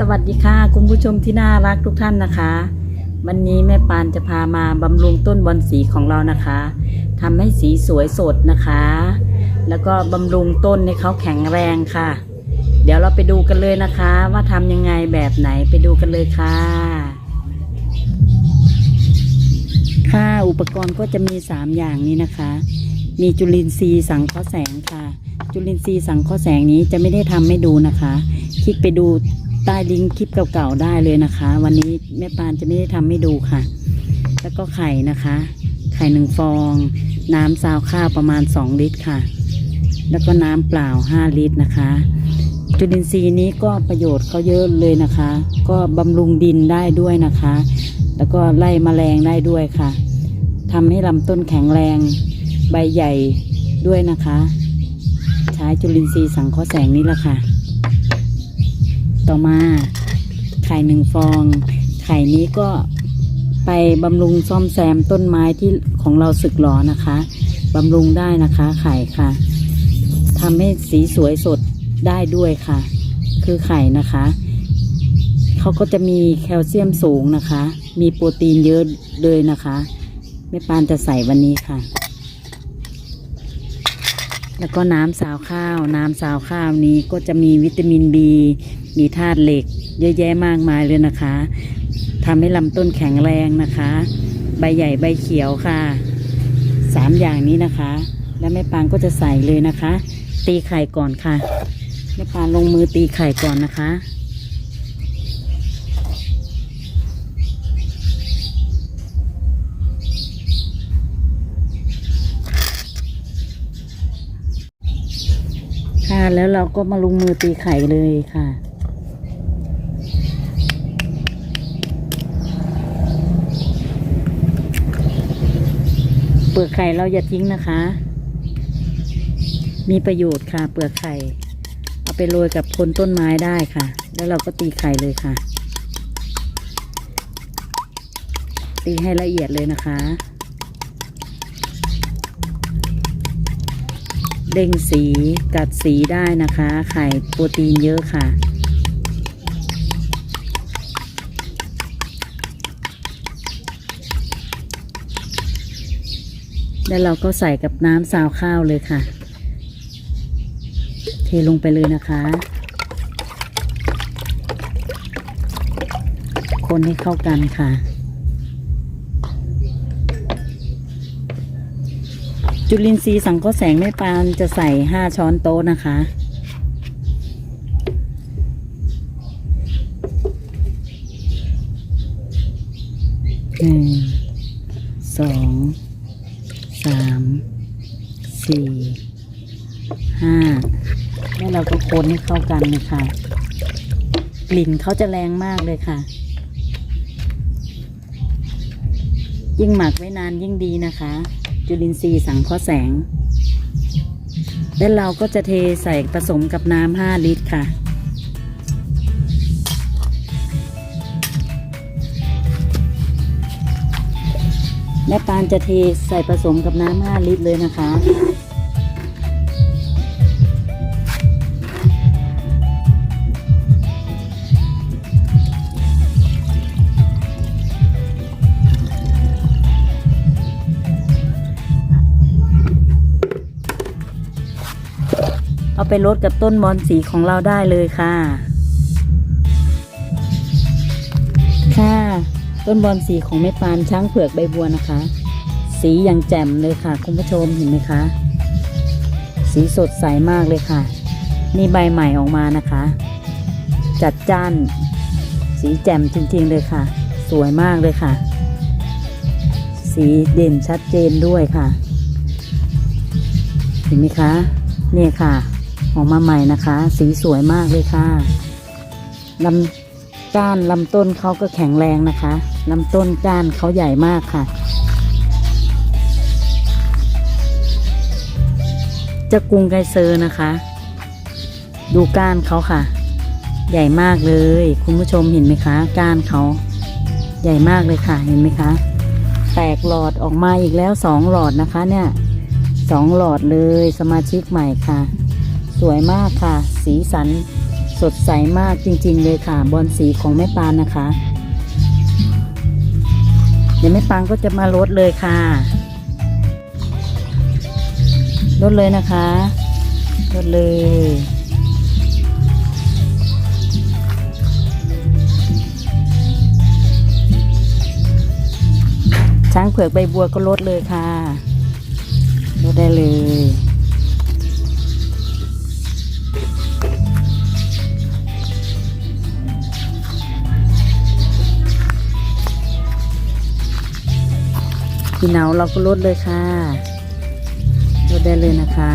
สวัสดีค่ะ คุณผู้ชมที่น่ารักทุกท่านนะคะ วันนี้แม่ปานจะพามาบำรุงต้นบอนสีของเรานะคะทำให้สีสวยสดนะคะ แล้วก็บำรุงต้นให้เขาแข็งแรงค่ะ เดี๋ยวเราไปดูกันเลยนะคะ ว่าทำยังไงแบบไหนไปดูกันเลยค่ะ ค่ะอุปกรณ์ก็จะมี 3 อย่างนี้นะคะ มีจุลินทรีย์สังเคราะห์แสงค่ะ จุลินทรีย์สังเคราะห์แสงนี้จะไม่ได้ทำให้ดูนะคะ คลิกไปดู ใต้ลิงก์คลิปเก่าๆได้เลยนะคะ วันนี้แม่ปานจะไม่ได้ทำให้ดูค่ะ แล้วก็ไข่นะคะ ไข่หนึ่งฟอง น้ำซาวข้าวประมาณ 2 ลิตรค่ะ แล้วก็น้ำเปล่า 5 ลิตรนะคะ จุลินทรีย์นี้ก็ประโยชน์เขาเยอะเลยนะคะ ก็บำรุงดินได้ด้วยนะคะ แล้วก็ไล่แมลงได้ด้วยค่ะทำให้ลำต้นแข็งแรง ใบใหญ่ด้วยนะคะ ใช้จุลินทรีย์สังเคราะห์แสงนี้แหละค่ะ ต่อมาไข่หนึ่งฟอง ไข่นี้ก็ไปบำรุงซ่อมแซมต้นไม้ที่ของเราสึกหรอนะคะบำรุงได้นะคะไข่ค่ะทำให้สีสวยสดได้ด้วยค่ะ คือไข่นะคะเขาก็จะมีแคลเซียมสูงนะคะ มีโปรตีนเยอะเลยนะคะแม่ปานจะใส่วันนี้ค่ะ แล้วก็น้ำสาวข้าว น้ำสาวข้าวนี้ก็จะมีวิตามินบี มีธาตุเหล็ก เยอะแยะมากมายเลยนะคะทำให้ลำต้นแข็งแรงนะคะ ใบใหญ่ใบเขียวค่ะสามอย่างนี้นะคะ แล้วแม่ปางก็จะใส่เลยนะคะ ตีไข่ก่อนค่ะแม่ปางลงมือตีไข่ก่อนนะคะ ค่ะแล้วเราก็มาลงมือตีไข่เลยค่ะ เปลือกไข่เราอย่าทิ้งนะคะ มีประโยชน์ค่ะ เปลือกไข่ เอาไปโรยกับคนต้นไม้ได้ค่ะ แล้วเราก็ตีไข่เลยค่ะ ตีให้ละเอียดเลยนะคะ เด้งสีกัดสีได้นะคะ ไข่โปรตีนเยอะค่ะ แล้วเราก็ใส่กับน้ำซาวข้าวเลยค่ะ เทลงไปเลยนะคะ คนให้เข้ากันค่ะ จุลินทรีย์สังเคราะห์แสงแม่ปานจะใส่ห้าช้อนโต๊ะนะคะ หนึ่ง สอง สาม สี่ ห้า แล้วเราก็คนให้เข้ากันเลยค่ะ กลิ่นเขาจะแรงมากเลยค่ะ ยิ่งหมักไว้นานยิ่งดีนะคะ จุลินทรีย์สังเคราะห์แสง และเราก็จะเทใส่ผสมกับน้ำห้าลิตรค่ะ แม่ปานจะเทใส่ผสมกับน้ำห้าลิตรเลยนะคะ เอาไปลดกับต้นบอนสีของเราได้เลยค่ะ ค่ะ ต้นบอนสีของแม่ปานช้างเผือกใบบัวนะคะ สีอย่างแจ่มเลยค่ะ คุณผู้ชมเห็นไหมคะ สีสดใสมากเลยค่ะ นี่ใบใหม่ออกมานะคะ จัดจ้าน สีแจ่มจริงๆเลยค่ะ สวยมากเลยค่ะ สีเด่นชัดเจนด้วยค่ะ เห็นไหมคะเนี่ยค่ะ ออกมาใหม่นะคะ สีสวยมากเลยค่ะลำก้านลำต้นเขาก็แข็งแรงนะคะลำต้นก้านเขาใหญ่มากค่ะ จะกุงไกเซอร์นะคะ ดูก้านเขาค่ะ ใหญ่มากเลย คุณผู้ชมเห็นไหมคะ ก้านเขาใหญ่มากเลยค่ะเห็นไหมคะ แตกหลอดออกมาอีกแล้วสองหลอดนะคะเนี่ยสองหลอดเลยสมาชิกใหม่ค่ะ สวยมากค่ะ สีสันสดใสมากจริง ๆ เลยค่ะ บอลสีของแม่ปานนะคะ เดี๋ยวแม่ปานก็จะมาลดเลยค่ะลดเลยนะคะลดเลยช้างเผือกใบบัวก็ลดเลยค่ะลดได้เลย พี่เหนาเราก็ลดเลยค่ะลดได้เลยนะคะ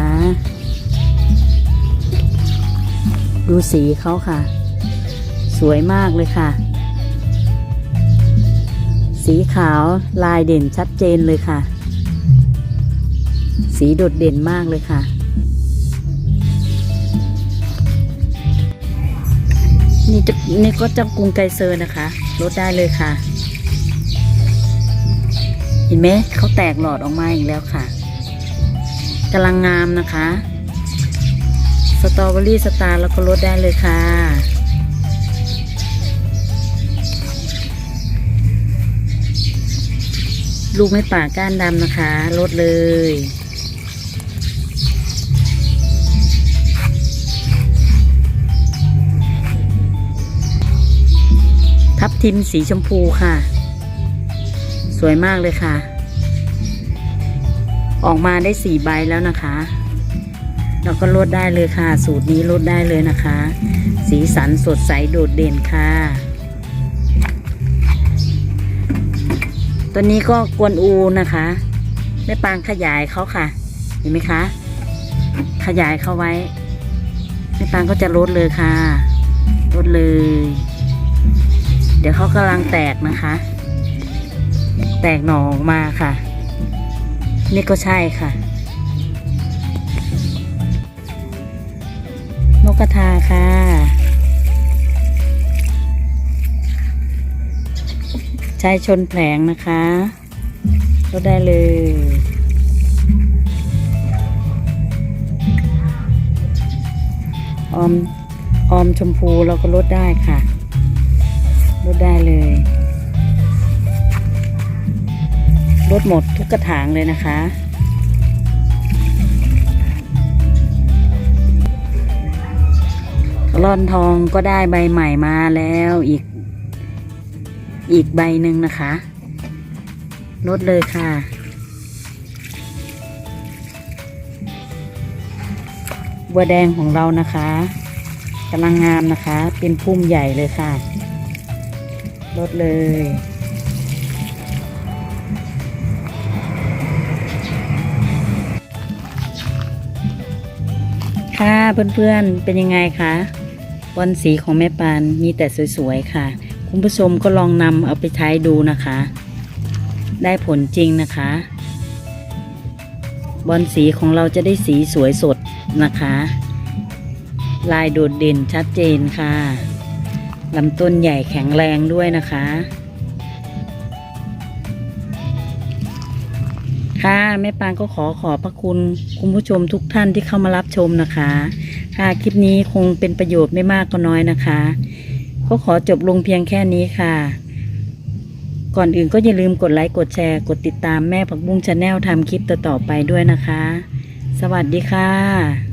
ดูสีเขาค่ะ สวยมากเลยค่ะ สีขาวลายเด่นชัดเจนเลยค่ะ สีโดดเด่นมากเลยค่ะ นี่จะนี่ก็จะกรุงไกเซอร์นะคะลดได้เลยค่ะ ห็นไหมเขาแตกหลอดออกมาอีกแล้วค่ะกำลังงามนะคะ สตรอเบอรี่สตาร์แล้วก็ลดได้เลยค่ะ ลูกไม่ป่าก้านดำนะคะ ลดเลยทับทิมสีชมพูค่ะ สวยมากเลยค่ะ ออกมาได้สี่ใบแล้วนะคะเราก็ลดได้เลยค่ะ สูตรนี้ลดได้เลยนะคะ สีสันสดใสโดดเด่นค่ะ ตัวนี้ก็กวนอูนะคะแม่ปางขยายเขาค่ะ เห็นไหมคะ ขยายเขาไว้แม่ปางก็จะลดเลยค่ะลดเลย เดี๋ยวเขากำลังแตกนะคะ แตกหน่อออกมาค่ะ นี่ก็ใช่ค่ะ นกกระทาค่ะชายชนแผลงนะคะก็ได้เลยออมออมชมพูเราก็ลดได้ค่ะ ลดได้เลย ลดหมดทุกกระถางเลยนะคะ ร่อนทองก็ได้ใบใหม่มาแล้วอีก อีกใบหนึ่งนะคะ ลดเลยค่ะบัวแดงของเรานะคะกำลังงามนะคะ เป็นพุ่มใหญ่เลยค่ะ ลดเลย ค่ะเพื่อนๆเป็นยังไงคะบอลสีของแม่ปานมีแต่สวยๆค่ะ คุณผู้ชมก็ลองนำเอาไปใช้ดูนะคะ ได้ผลจริงนะคะบอลสีของเราจะได้สีสวยสดนะคะ ลายโดดเด่นชัดเจนค่ะลำต้นใหญ่แข็งแรงด้วยนะคะ ค่ะแม่ปางก็ขอขอบพระคุณคุณผู้ชมทุกท่านที่เข้ามารับชมนะคะ ค่ะคลิปนี้คงเป็นประโยชน์ไม่มากก็น้อยนะคะ ก็ขอจบลงเพียงแค่นี้ค่ะ ก่อนอื่นก็อย่าลืมกดไลค์กดแชร์ กดติดตามแม่ผักบุ้งชาแนลทำคลิปต่อๆไปด้วยนะคะ สวัสดีค่ะ